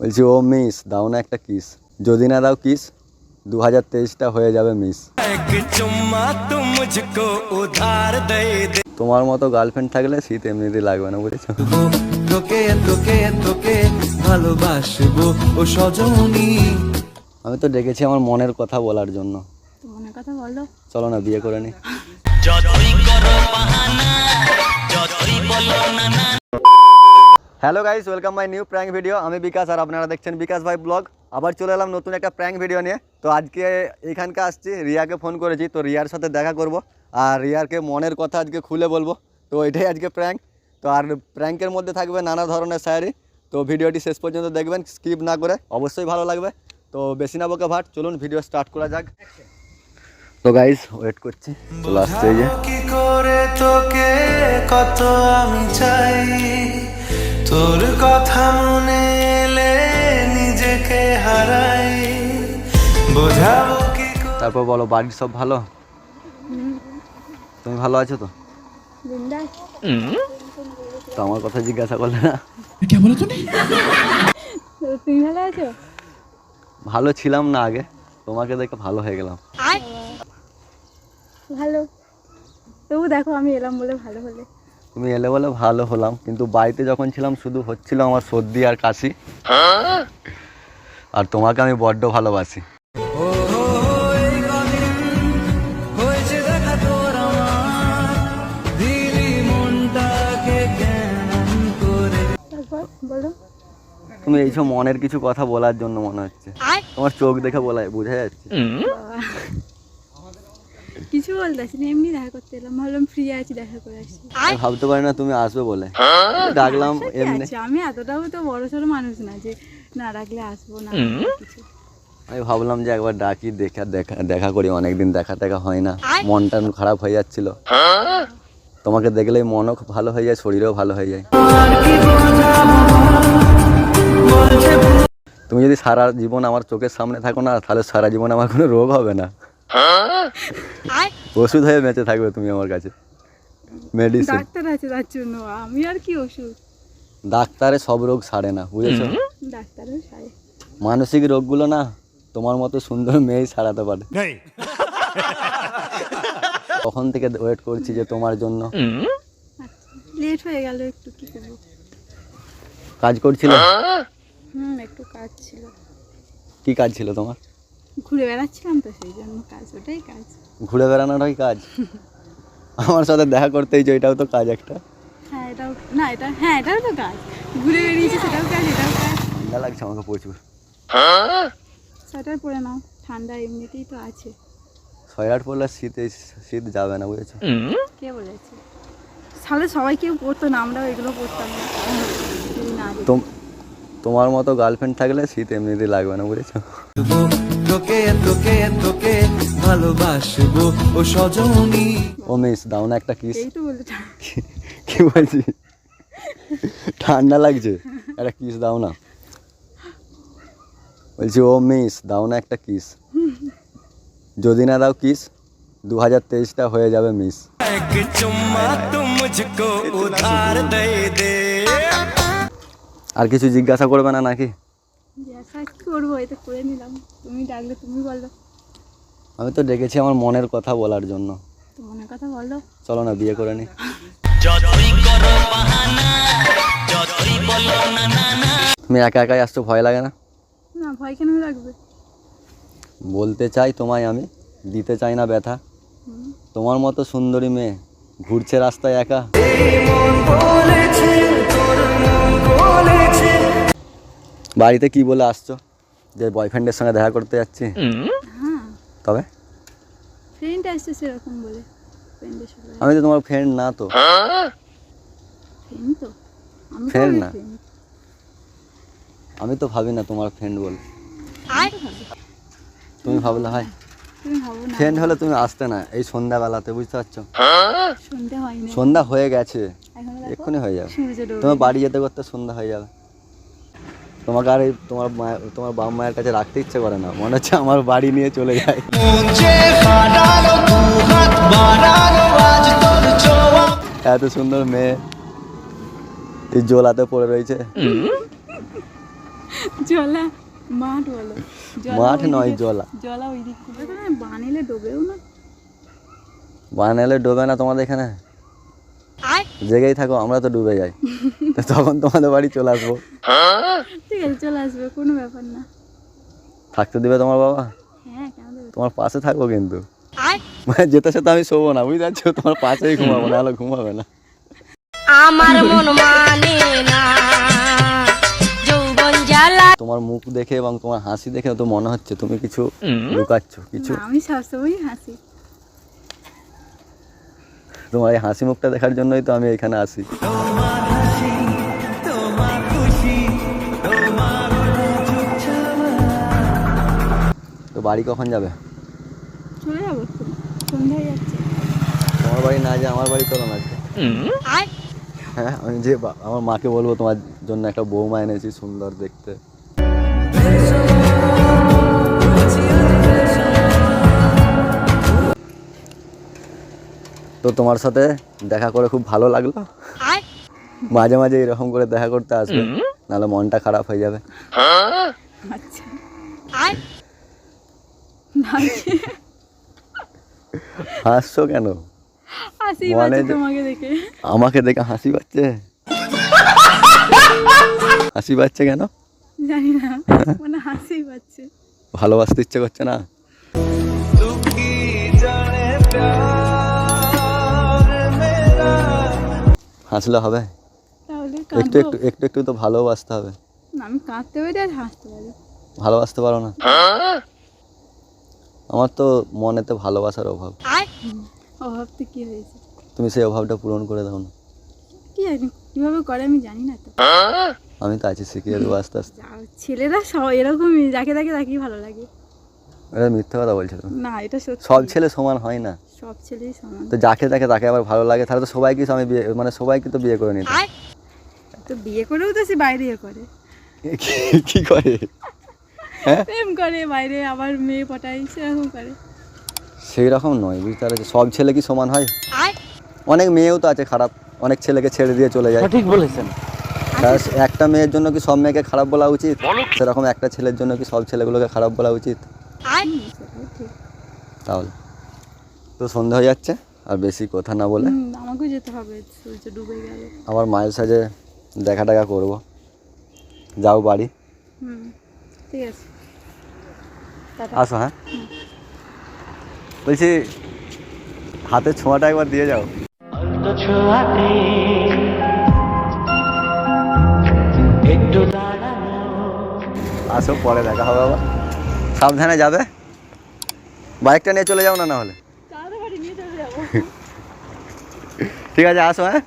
বলছি ও মিস দাও না একটা কিস যদি না দাও কিস দু হাজার তেইশটা হয়ে যাবে মিস তোমার মতো গার্লফ্রেন্ড থাকলে শীত এমনিতে লাগবে না বুঝেছ? তোকে তোকে তোকে ভালোবাসবো ও সজনী। আমি তো ডেকেছি আমার মনের কথা বলার জন্য। মনের কথা বলো। চলো না বিয়ে করে নি। যতই করো বাহানা যতই বলো না hello guys welcome my new prank video আমি বিকাশ আর আপনারা দেখছেন বিকাশ ভাই ব্লগ। আবার চলে এলাম নতুন একটা প্র্যাঙ্ক ভিডিও নিয়ে। তো আজকে এইখানকে আসছি, রিয়াকে ফোন করেছি। তো রিয়ার সাথে দেখা করব। আর রিয়ারকে মনের কথা আজকে খুলে বলব। তো এটাই আজকে প্র্যাঙ্ক তো আর প্র্যাঙ্কের মধ্যে থাকবে নানা ধরনের শায়ারি। তো ভিডিওটি শেষ পর্যন্ত দেখবেন স্কিপ না করে। অবশ্যই ভালো লাগবে। তো বেশি না বকে ভাট, চলুন ভিডিও স্টার্ট করা যাক। তো গাইস ওয়েট করছি। চলে আসছে কত আমি চাই। তোর কথা মনে এলে নিজেকে হারাই। বোঝাবো কি তারপর বলো বাড়ির সব ভালো? তুমি ভালো আছো তো? তো আমার কথা জিজ্ঞাসা করলে না? তো তুমি ভালো আছো? ভালো ছিলাম না আগে তোমাকে দেখে ভালো হয়ে গেলাম। ভালো। তবু দেখো আমি এলাম বলে ভালো হলে। তুমি এলে বলে ভালো হলাম কিন্তু বাড়িতে যখন ছিলাম শুধু হচ্ছিল আমার সর্দি আর কাশি। আর তোমাকে আমি বড্ড ভালোবাসি। তুমি এইসব মনের কিছু কথা বলার জন্য মনে হচ্ছে। তোমার চোখ দেখে বলা বোঝা যাচ্ছে। কিছু বলতেছি না এমনি দেখা করতে এলাম ভাবলাম ফ্রি আছি দেখা করে আমি ভাবতে পারি না তুমি আসবে বলে। ডাকলাম এমনি। আমি এতটাও তো বড় সড়ো মানুষ না যে না ডাকলে আসব না কিছু। আমি ভাবলাম যে একবার ডাকি দেখা দেখা দেখা করি অনেকদিন দেখা দেখা হয় না। মনটা খারাপ হয়ে যাচ্ছিল। তোমাকে দেখলে মনও ভালো হয়ে যায় শরীরও ভালো হয়ে যায়। তুমি যদি সারা জীবন আমার চোখের সামনে থাকো না তাহলে সারা জীবন আমার কোনো রোগ হবে না। ওষুধ হয়ে বেঁচে থাকবে তুমি আমার কাছে। মেডিসিন ডাক্তার আছে তার জন্য। আমি আর কি ওষুধ? ডাক্তারে সব রোগ সারে না বুঝেছ? ডাক্তারও সারে। মানসিক রোগগুলো না তোমার মতো সুন্দর মেয়েই সারাতে পারে। তখন থেকে ওয়েট করছি যে তোমার জন্য। লেট হয়ে গেল একটু কি করব? কাজ করছিল? হুম একটু কাজ ছিল। কি কাজ ছিল তোমার? ঘুরে বেড়াচ্ছিলাম তো সেই জন্য কাজ ওটাই কাজ। ঘুরে বেড়ানোটাই কাজ? আমার সাথে দেখা করতেই যে এটাও তো কাজ একটা। হ্যাঁ এটাও না এটা হ্যাঁ এটাও তো কাজ। ঘুরে বেরিয়েছি সেটাও কাজ এটাও কাজ। ঠান্ডা লাগছে আমাকে প্রচুর। সোয়েটার পরে নাও ঠান্ডা এমনিতেই তো আছে। সোয়েটার পরলে শীতে শীত যাবে না বুঝেছ? কে বলেছে? তাহলে সবাই কেউ পরতো না আমরাও এগুলো পরতাম না। তোমার মতো গার্লফ্রেন্ড থাকলে শীত এমনিতেই লাগবে না বুঝেছ? তোকে তোকে তোকে ভালোবাসবো ও সজনী। ও মিস দাও না একটা কিস এই তো কি বলছি? ঠান্ডা লাগছে। একটা কিস দাও না। বলছি ও মিস দাও না একটা কিস যদি না দাও কিস দু হাজার তেইশটা হয়ে যাবে মিস আর কিছু জিজ্ঞাসা করবে না নাকি? করব তো করে নিলাম। তুমি ডাকলে তুমি বলো। আমি তো ডেকেছি আমার মনের কথা বলার জন্য। মনের কথা বলো। চলো না বিয়ে করে নি। তুমি একা একাই আসছো ভয় লাগে না? না ভয় কেন লাগবে? বলতে চাই তোমায় আমি দিতে চাই না ব্যথা। তোমার মতো সুন্দরী মেয়ে ঘুরছে রাস্তায় একা। বাড়িতে কি বলে আসছো? যে বয়ফ্রেন্ডের সঙ্গে দেখা করতে যাচ্ছি। হ্যাঁ। তবে? ফ্রেন্ড আসছে সেরকম বলে আমি তো তোমার ফ্রেন্ড না তো। ফ্রেন্ড তো? আমি না। আমি তো ভাবি না তোমার ফ্রেন্ড বলে। তুমি ভাবলে হয়। তুমি ভাবো না। ফ্রেন্ড হলে তুমি আসতে না এই সন্ধ্যাবেলাতে বুঝতে পারছ? সন্ধ্যা হয়ে গেছে। এক্ষুনি হয়ে যাবে। তোমার বাড়ি যেতে করতে সন্ধ্যা হয়ে যাবে। তোমাকে আর এই তোমার মায়ের তোমার বাবা মায়ের কাছে রাখতে ইচ্ছে করে না। মনে হচ্ছে আমার বাড়ি নিয়ে চলে যায়। এত সুন্দর মেয়ে। এই জোলাতে পড়ে রয়েছে। জলা মাঠ বলো। মাঠ নয়, জলা। জলা ওই দিক থেকে ডোবেও না। বানালে ডোবে না তোমাদের এখানে? জেগেই থাকো আমরা তো ডুবে যাই। তখন তোমাদের বাড়ি চলে আসব। ঠিক আছে চলে আসবে কোনো ব্যাপার না। থাকতে দিবে তোমার বাবা? হ্যাঁ কেন তোমার পাশে থাকব কিন্তু। মানে যেতে সাথে আমি শোবো না বুঝতে পারছ? তোমার পাশেই ঘুমাবো না ঘুমাবে না। আমার মন মানে না তোমার মুখ দেখে এবং তোমার হাসি দেখে তো মনে হচ্ছে তুমি কিছু লুকাচ্ছ কিছু আমি সবসময়ই হাসি। তোমার এই হাসি মুখটা দেখার জন্যই তো আমি এখানে আসি তো বাড়ি কখন যাবে? চলে যাব তো। যাচ্ছে। তোমার বাড়ি না যে আমার বাড়ি চলো না হ্যাঁ আমি যে আমার মাকে বলব তোমার জন্য একটা বৌমা এনেছি সুন্দর দেখতে। তো তোমার সাথে দেখা করে খুব ভালো লাগল। মাঝে মাঝে এরকম করে দেখা করতে আসবে নাহলে মনটা খারাপ হয়ে যাবে। আচ্ছা। হাসছো কেন? মানে আমাকে দেখে হাসি পাচ্ছে? হাসি পাচ্ছে কেন? জানি না মানে হাসি পাচ্ছে। ভালোবাসতে ইচ্ছে করছে না? হাসলে হবে? তাহলে একটু একটু একটু একটু তো ভালোবাসতে হবে। না, আমি কাঁদতে পারি আর হাসতে পারি। ভালোবাসতে পারো না? আমার তো মনেতে ভালোবাসার অভাব। অভাব তো কি হয়েছে? তুমি সেই অভাবটা পূরণ করে দাও না। কি জানি কীভাবে করে আমি জানি না তো। আমি তো আছি শিখিয়ে দেবো আস্তে আস্তে। ছেলেরা সব এরকমই যাকে তাকে তাকেই ভালো লাগে। এটা মিথ্যে কথা বলছো না এটা সত্যি। সব ছেলে সমান হয় না। সব ছেলেই সমান। তো যাকে তাকে তাকে আবার ভালো লাগে তাহলে তো সবাইকে আমি বিয়ে মানে সবাইকে তো বিয়ে করে নিতে। তো বিয়ে করেও তো সে বাইরে করে। কি- করে? প্রেম করে বাইরে আবার মেয়ে পটাই সেরকম করে। সেই রকম নয় বুঝতে পারছি সব ছেলে কি সমান হয়? অনেক মেয়েও তো আছে খারাপ অনেক ছেলেকে ছেড়ে দিয়ে চলে যায়। ঠিক বলেছেন। একটা মেয়ের জন্য কি সব মেয়েকে খারাপ বলা উচিত? সেরকম একটা ছেলের জন্য কি সব ছেলেগুলোকে খারাপ বলা উচিত? তাহলে। তো সন্ধ্যা হয়ে যাচ্ছে আর বেশি কথা না বলে আমাকেও যেতে হবে সূর্য ডুবে গেল। আমার মায়ের সাথে দেখা টাকা করব। যাও বাড়ি। হুম ঠিক আছে। আসো হ্যাঁ? বলছি হাতের ছোঁয়াটা একবার দিয়ে যাও। আসো পরে দেখা হবে আবার। সাবধানে যাবে। বাইকটা নিয়ে চলে যাও না না হলে তাড়াতাড়ি নিয়ে চলে যাব। ঠিক আছে আসো হ্যাঁ?